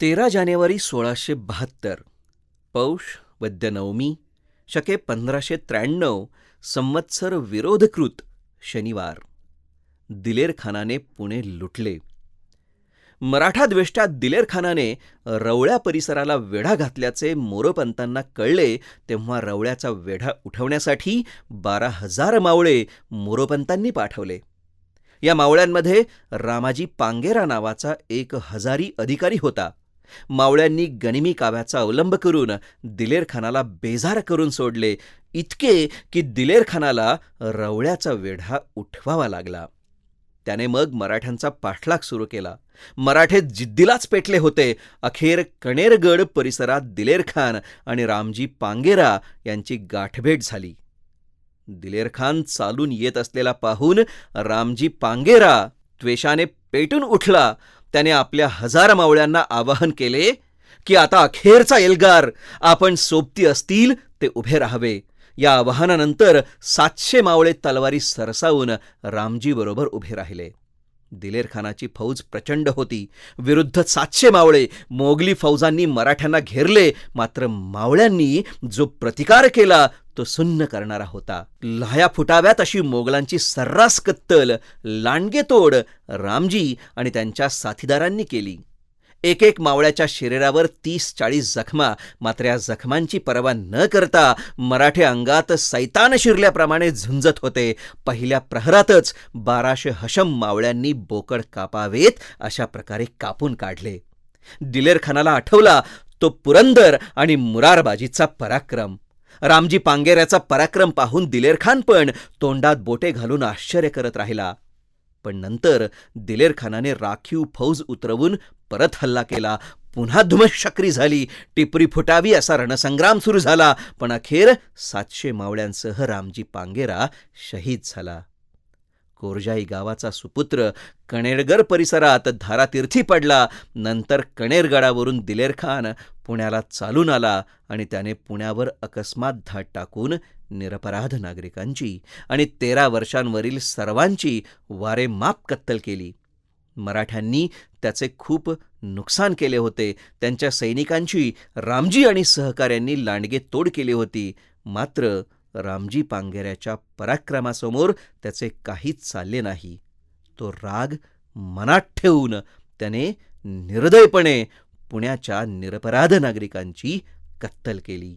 तेरा जानेवारी सोळाशे बहात्तर पौष वद्यनवमी शके पंधराशे त्र्याण्णव संवत्सर विरोधकृत शनिवार. दिलेर खानाने पुणे लुटले. मराठा द्वेष्टा दिलेर खानाने रवळ्या परिसराला वेढा घातल्याचे मोरोपंतांना कळले तेव्हा रवळ्याचा वेढा उठवण्यासाठी बारा हजार मावळे मोरोपंतांनी पाठवले. या मावळ्यांमध्ये रामाजी पांगेरा नावाचा एक हजारी अधिकारी होता. मावळ्यांनी गनिमी काव्याचा अवलंब करून दिलेरखानाला बेजार करून सोडले. इतके की दिलेरखानाला रवळ्याचा वेढा उठवावा लागला. त्याने मग मराठ्यांचा पाठलाग सुरू केला. मराठे जिद्दीलाच पेटले होते. अखेर कणेरगड परिसरात दिलेरखान आणि रामजी पांगेरा यांची गाठभेट झाली. दिलेरखान चालून येत असलेला पाहून रामजी पांगेरा त्वेषाने पेटून उठला. त्याने आपल्या हजार मावळ्यांना आवाहन केले की आता अखेरचा एल्गार आपण सोबती असतील ते उभे राहावे. या आवाहनानंतर सातशे मावळे तलवारी सरसावून रामजीबरोबर उभे राहिले. दिलेरखानाची फौज प्रचंड होती. विरुद्ध सातशे मावळे मोगली फौजांनी मराठ्यांना घेरले. मात्र मावळ्यांनी जो प्रतिकार केला तो सुन्न करणारा होता. लाया फुटाव्यात अशी मोगलांची सर्रास कत्तल लांडगेतोड रामजी आणि त्यांच्या साथीदारांनी केली. एक एक मावळ्याच्या शरीरावर तीस चाळीस जखमा मात्र या जखमांची पर्वा न करता मराठे अंगात सैतान शिरल्याप्रमाणे झुंजत होते. पहिल्या प्रहरातच बाराशे हशम मावळ्यांनी बोकड कापावेत अशा प्रकारे कापून काढले. दिलेरखानाला आठवला तो पुरंदर आणि मुरारबाजीचा पराक्रम. रामजी पांगेऱ्याचा पराक्रम पाहून दिलेरखान पण तोंडात बोटे घालून आश्चर्य करत राहिला. पण नंतर दिलेरखानाने राखीव फौज उतरवून परत हल्ला केला. पुन्हा धुमशक्री झाली. टिपरी फुटावी असा रणसंग्राम सुरू झाला. पण अखेर सातशे मावळ्यांसह रामजी पांगेरा शहीद झाला. कोरजाई गावाचा सुपुत्र कणेरगर परिसरात धारातीर्थी पडला. नंतर कणेरगडावरून दिलेर खान पुण्याला चालून आला आणि त्याने पुण्यावर अकस्मात धाड टाकून निरपराध नागरिकांची आणि तेरा वर्षांवरील सर्वांची वारे माप कत्तल केली. मराठ्यांनी त्याचे खूप नुकसान केले होते. त्यांच्या सैनिकांची रामजी आणि सहकाऱ्यांनी लांडगे तोड केली होती. मात्र रामजी पांगेऱ्याच्या पराक्रमासमोर त्याचे काहीच चालले नाही. तो राग मनात ठेवून त्याने निर्दयपणे पुण्याच्या निरपराध नागरिकांची कत्तल केली.